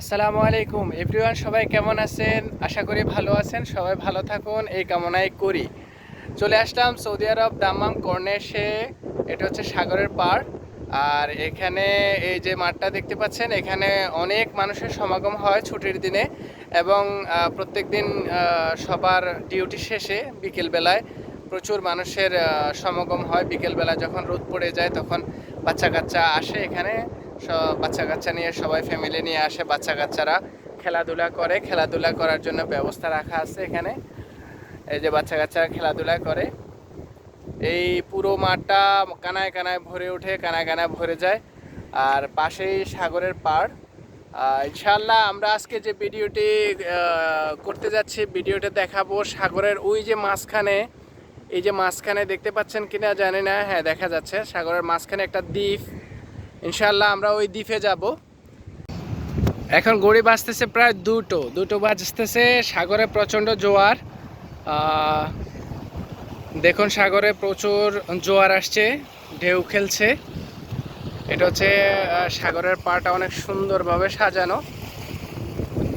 আসসালামু আলাইকুম। এভরিওয়ান, সবাই কেমন আছেন? আশা করি ভালো আছেন। সবাই ভালো থাকুন। এই কামনাই করি। চলে আসলাম সৌদি আরব দাম্মাম কর্নেশে এটা হচ্ছে সাগরের পার। আর এখানে এই যে মাঠটা দেখতে পাচ্ছেন, এখানে অনেক মানুষের সমাগম হয় ছুটির দিনে এবং প্রত্যেক দিন সবার ডিউটি শেষে বিকেলবেলায় প্রচুর মানুষের সমাগম হয়। বিকেলবেলা যখন রোদ পড়ে যায়, তখন বাচ্চা কাচ্চা আসে এখানে। সব বাচ্চা কাচ্চা নিয়ে সবাই ফ্যামিলি নিয়ে আসে বাচ্চা কাচ্চারা খেলাধুলা করে। খেলাধুলা করার জন্য ব্যবস্থা রাখা আছে এখানে। এই যে বাচ্চা কাচ্চারা খেলাধুলা করে। এই পুরো মাঠটা কানায় কানায় ভরে ওঠে, কানায় কানায় ভরে যায়। আর পাশেই সাগরের পাড়। ইনশাল্লাহ আমরা আজকে যে ভিডিওটি করতে যাচ্ছি, ভিডিওটা দেখাবো সাগরের ওই যে মাঝখানে। এই যে মাঝখানে দেখতে পাচ্ছেন কিনা জানি না হ্যাঁ দেখা যাচ্ছে। সাগরের মাঝখানে একটা দ্বীপ। ইনশাল্লাহ আমরা ওই দ্বীপে যাব। এখন গড়ি বাজতেছে প্রায় দুটো। দুটো বাজতেছে, সাগরে প্রচণ্ড জোয়ার। দেখুন সাগরে প্রচুর জোয়ার আসছে, ঢেউ খেলছে। এটা হচ্ছে সাগরের পাটা অনেক সুন্দরভাবে সাজানো।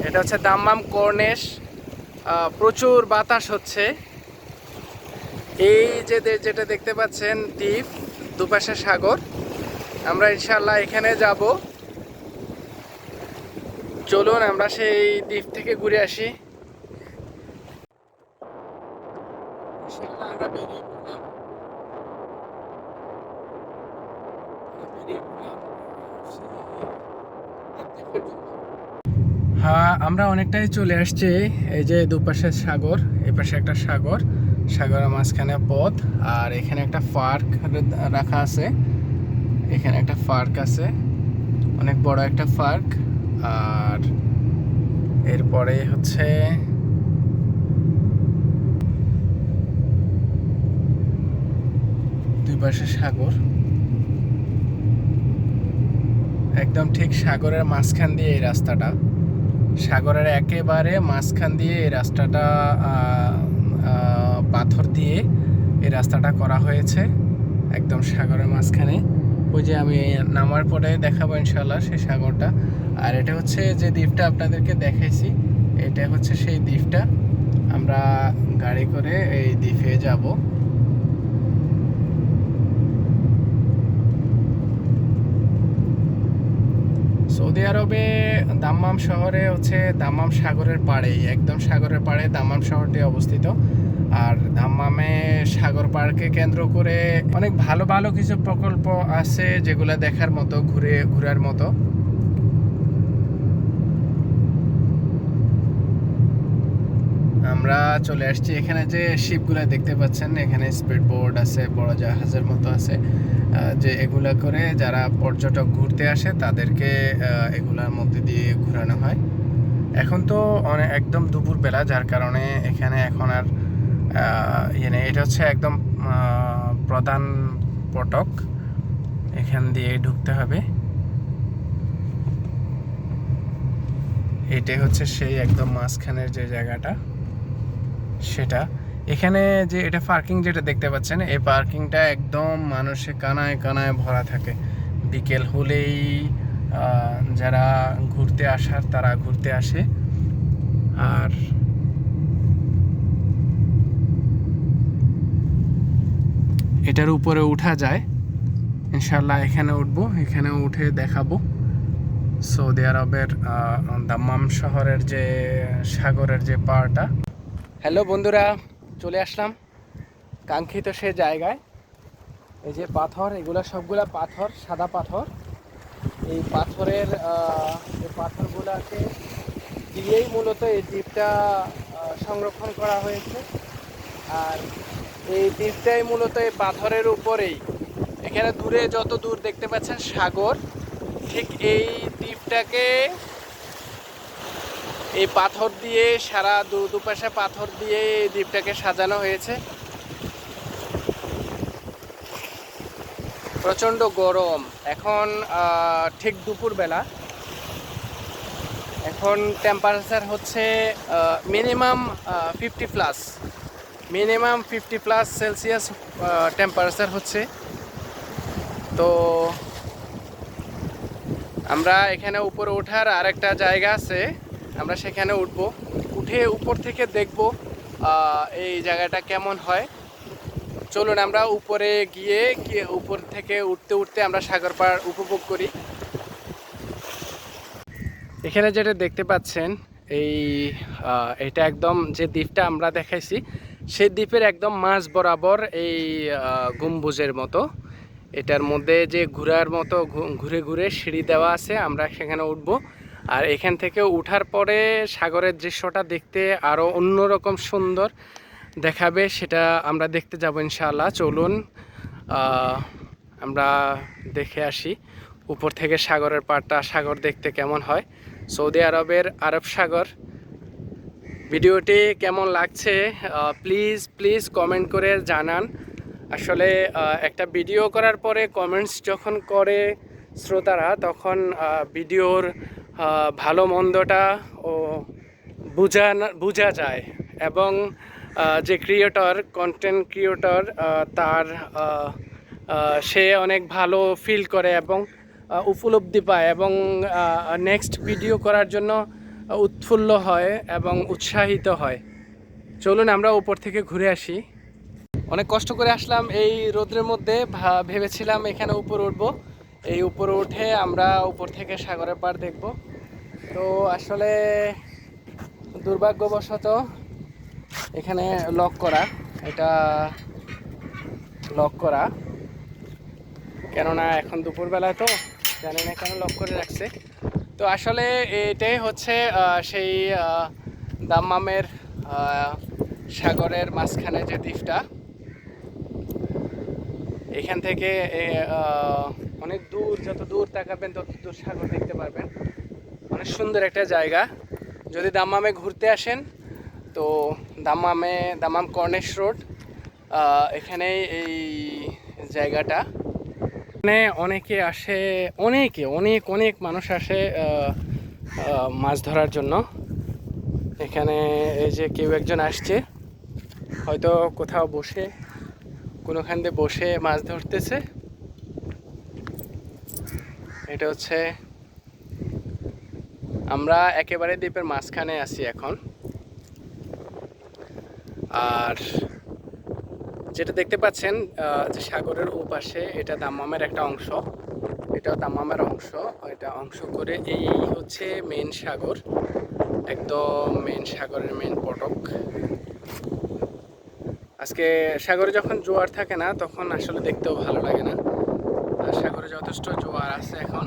এটা হচ্ছে দাম্মাম কর্নেশ প্রচুর বাতাস হচ্ছে। এই যে যেটা দেখতে পাচ্ছেন দ্বীপ, দুপাশে সাগর। আমরা ইনশাল্লাহ এখানে যাব। চলুন আমরা সেই দ্বীপ থেকে ঘুরে আসি। হ্যাঁ আমরা অনেকটাই চলে আসছি এই যে দুপাশে সাগর এই পাশে একটা সাগর। সাগরের মাঝখানে পথ, আর এখানে একটা পার্ক রাখা আছে। এখানে একটা পার্ক আছে। অনেক বড় একটা পার্ক আর এরপরে হচ্ছে দুই পাশে সাগর। একদম ঠিক সাগরের মাঝখান দিয়ে এই রাস্তাটা। সাগরের একেবারে মাঝখান দিয়ে এই রাস্তাটা পাথর দিয়ে এই রাস্তাটা করা হয়েছে। একদম সাগরের মাঝখানে। ওই যে আমি নামার পরে দেখাবো ইনশাল্লাহ সেই সাগরটা। আর এটা হচ্ছে যে দ্বীপটা আপনাদেরকে দেখাইছি, এটা হচ্ছে সেই দ্বীপটা। আমরা গাড়ি করে এই দ্বীপে যাব। সৌদি আরবে দাম্মাম শহরে হচ্ছে দাম্মাম সাগরের পাড়েই, একদম সাগরের পাড়ে দাম্মাম শহরটি অবস্থিত। আর দাম্মামে সাগর পার্কে কেন্দ্র করে অনেক ভালো ভালো কিছু প্রকল্প আছে যেগুলো দেখার মতো, ঘুরে, ঘোরার মতো। আমরা চলে আসছি এখানে যে শিপগুলো দেখতে পাচ্ছেন, এখানে স্পিড বোর্ড আছে, বড় জাহাজের মতো আছে। যে এগুলা করে যারা পর্যটক ঘুরতে আসে তাদেরকে এগুলার মধ্যে দিয়ে ঘোরানো হয়। এখন তো অনেক একদম দুপুর বেলা যার কারণে এখানে এখন আর আহ, ইয়ে এটা হচ্ছে একদম প্রধান পটক। এখান দিয়ে ঢুকতে হবে। এটাই হচ্ছে সেই একদম মাঝখানের যে জায়গাটা সেটা। এখানে যে এটা পার্কিং যেটা দেখতে পাচ্ছেন এই পার্কিংটা একদম মানুষে কানায় কানায় ভরা থাকে। বিকেল হলেই যারা ঘুরতে আসার তারা ঘুরতে আসে। আর এটার উপরে উঠা যায়। ইনশাল্লাহ এখানে উঠবো এখানে উঠে দেখাবো। সৌদি আরবের দাম্মাম শহরের যে সাগরের যে পাড়টা। হ্যালো বন্ধুরা, চলে আসলাম কাঙ্ক্ষিত সে জায়গায়। এই যে পাথর, এগুলো সবগুলা পাথর, সাদা পাথর। এই পাথরের এই পাথরগুলাকে দিয়েই মূলত এই দ্বীপটা সংরক্ষণ করা হয়েছে। আর এই দ্বীপটাই মূলত এই পাথরের উপরেই। এখানে দূরে যত দূর দেখতে পাচ্ছেন সাগর, ঠিক এই দ্বীপটাকে এই পাথর দিয়ে, সারা দু দুপাশে পাথর দিয়ে এই দ্বীপটাকে সাজানো হয়েছে। প্রচণ্ড গরম। এখন ঠিক দুপুরবেলা। এখন টেম্পারেচার হচ্ছে minimum fifty plus minimum fifty plus Celsius temperature হচ্ছে। তো আমরা এখানে উপরে ওঠার আরেকটা জায়গা আছে, আমরা সেখানে উঠব। উঠে উপর থেকে দেখব এই জায়গাটা কেমন হয়। চলুন আমরা উপরে গিয়ে গিয়ে উপর থেকে উঠতে উঠতে আমরা সাগর পাড় উপভোগ করি। এখানে যেটা দেখতে পাচ্ছেন, এই এটা একদম যে দ্বীপটা আমরা দেখাইছি সেই দ্বীপের একদম মাঝ বরাবর এই গম্বুজের মতো। এটার মধ্যে যে ঘোরার মতো ঘুরে ঘুরে সিঁড়ি দেওয়া আছে, আমরা সেখানে উঠব। আর এখান থেকে উঠার পরে সাগরের দৃশ্যটা দেখতে আরও অন্যরকম সুন্দর দেখাবে, সেটা আমরা দেখতে যাব ইনশাআল্লাহ। চলুন আমরা দেখে আসি উপর থেকে সাগরের পাড়টা, সাগর দেখতে কেমন হয়। সৌদি আরবের আরব সাগর ভিডিওটি কেমন লাগছে প্লিজ প্লিজ কমেন্ট করে জানান। আসলে একটা ভিডিও করার পরে কমেন্টস যখন করে শ্রোতারা, তখন ভিডিওর ভালো মন্দটা ও বোঝা বোঝা যায় এবং যে ক্রিয়েটর কন্টেন্ট ক্রিয়েটর তার সে অনেক ভালো ফিল করে এবং উপলব্ধি পায় এবং নেক্সট ভিডিও করার জন্য উৎফুল্ল হয় এবং উৎসাহিত হয়। চলুন আমরা উপর থেকে ঘুরে আসি। অনেক কষ্ট করে আসলাম এই রোদ্রের মধ্যে ভেবেছিলাম এখানে উপরে উঠবো। এই উপরে উঠে আমরা উপর থেকে সাগরের পাড় দেখব। তো আসলে দুর্ভাগ্যবশত এখানে লক করা, এটা লক করা। কেননা এখন দুপুরবেলায় তো, জানি না কেন লক করে রাখছে। তো আসলে এটাই হচ্ছে সেই দাম্মামের সাগরের মাঝখানে যে দ্বীপটা। এখান থেকে অনেক দূর, যত দূর তাকাবেন, তত দূর সাগর দেখতে পারবেন। অনেক সুন্দর একটা জায়গা। যদি দাম্মামে ঘুরতে আসেন, তো দাম্মামে, দাম্মাম কর্নেশ রোড এখানেই এই জায়গাটা। এখানে অনেকে আসে, অনেকে, অনেক অনেক মানুষ আসে মাছ ধরার জন্য। এখানে এই যে কেউ একজন আসছে, হয়তো কোথাও বসে, কোনোখান দিয়ে বসে মাছ ধরতেছে। এটা হচ্ছে, আমরা একেবারে দ্বীপের মাঝখানে আছি এখন। আর যেটা দেখতে পাচ্ছেন যে সাগরের ওপাশে এটা দাম্মামের একটা অংশ। এটাও দাম্মামের অংশ। এটা অংশ করে এই হচ্ছে মেন সাগর, একদম মেন সাগরের মেন পটক। আজকে সাগরে যখন জোয়ার থাকে না, তখন আসলে দেখতেও ভালো লাগে না। সাগরে যথেষ্ট জোয়ার আছে এখন।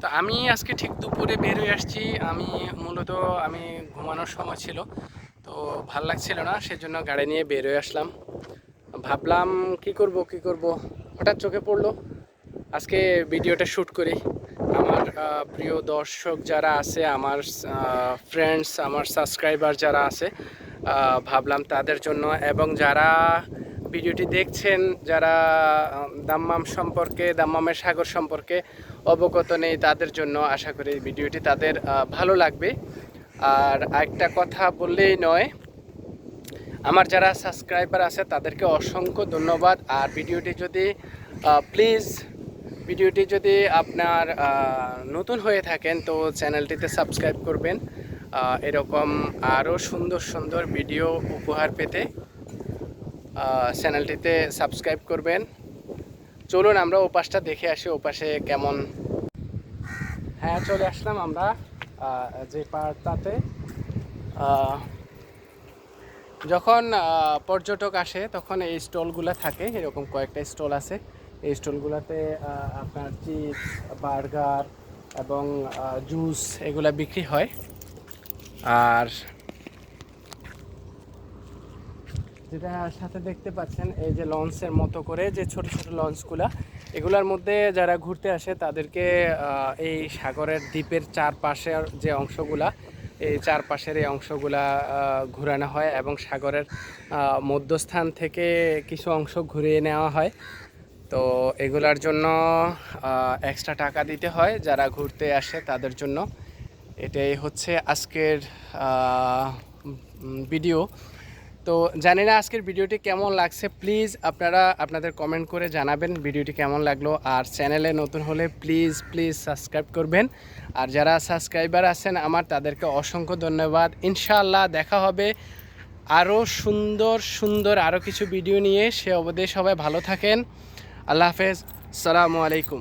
তো আমি আজকে ঠিক দুপুরে বের হয়ে আসছি। আমি মূলত, আমি ঘুমানোর সময় ছিল, তো ভালো লাগছিল না, সেজন্য গাড়ি নিয়ে বের হয়ে আসলাম। ভাবলাম, কি করব কি করব? হঠাৎ চোখে পড়ল। আজকে ভিডিওটা শ্যুট করি। আমার প্রিয় দর্শক যারা আছে, আমার ফ্রেন্ডস আমার সাবস্ক্রাইবার যারা আছে ভাবলাম তাদের জন্য এবং যারা ভিডিওটি দেখছেন, যারা দাম্মাম সম্পর্কে, দাম্মামের সাগর সম্পর্কে অবগত নেই, তাদের জন্য আশা করি ভিডিওটি তাদের ভালো লাগবে। আর একটা কথা বললেই নয় আমার যারা সাবস্ক্রাইবার আছে তাদেরকে অসংখ্য ধন্যবাদ। আর ভিডিওটি যদি প্লিজ ভিডিওটি যদি আপনার নতুন হয়ে থাকেন তো চ্যানেলটিতে সাবস্ক্রাইব করবেন। এরকম আরও সুন্দর সুন্দর ভিডিও উপহার পেতে চ্যানেলটিতে সাবস্ক্রাইব করবেন। চলুন আমরা ওপাশটা দেখে আসি ওপাশে কেমন। হ্যাঁ চলে আসলাম আমরা যে আহ, যখন পর্যটক আসে, তখন এই স্টলগুলো থাকে, এরকম কয়েকটা স্টল আছে। এই স্টলগুলোতে আপনার চিপস, বার্গার এবং জুস এগুলা বিক্রি হয়। আর যেটা সাথে দেখতে পাচ্ছেন, এই যে লঞ্চের মতো করে, যে ছোট ছোট লঞ্চগুলা, এগুলার মধ্যে যারা ঘুরতে আসে, তাদেরকে এই সাগরের দ্বীপের চারপাশের যে অংশগুলা এই চারপাশের এই অংশগুলা ঘুরানো হয় এবং সাগরের মধ্যস্থান থেকে কিছু অংশ ঘুরিয়ে নেওয়া হয়। তো এগুলার জন্য এক্সট্রা টাকা দিতে হয় যারা ঘুরতে আসে তাদের জন্য। এটাই হচ্ছে আজকের ভিডিও তো জানি না আজকের ভিডিওটি কেমন লাগছে। প্লিজ আপনারা আপনাদের কমেন্ট করে জানাবেন ভিডিওটি কেমন লাগল। আর চ্যানেলে নতুন হলে প্লিজ প্লিজ সাবস্ক্রাইব করবেন। আর যারা সাবস্ক্রাইবার আছেন আমার তাদেরকে অসংখ্য ধন্যবাদ। ইনশাআল্লাহ দেখা হবে আরও সুন্দর সুন্দর আরও কিছু ভিডিও নিয়ে। সে অবধি সবাই ভালো থাকেন। আল্লাহ হাফেজ। সালামু আলাইকুম।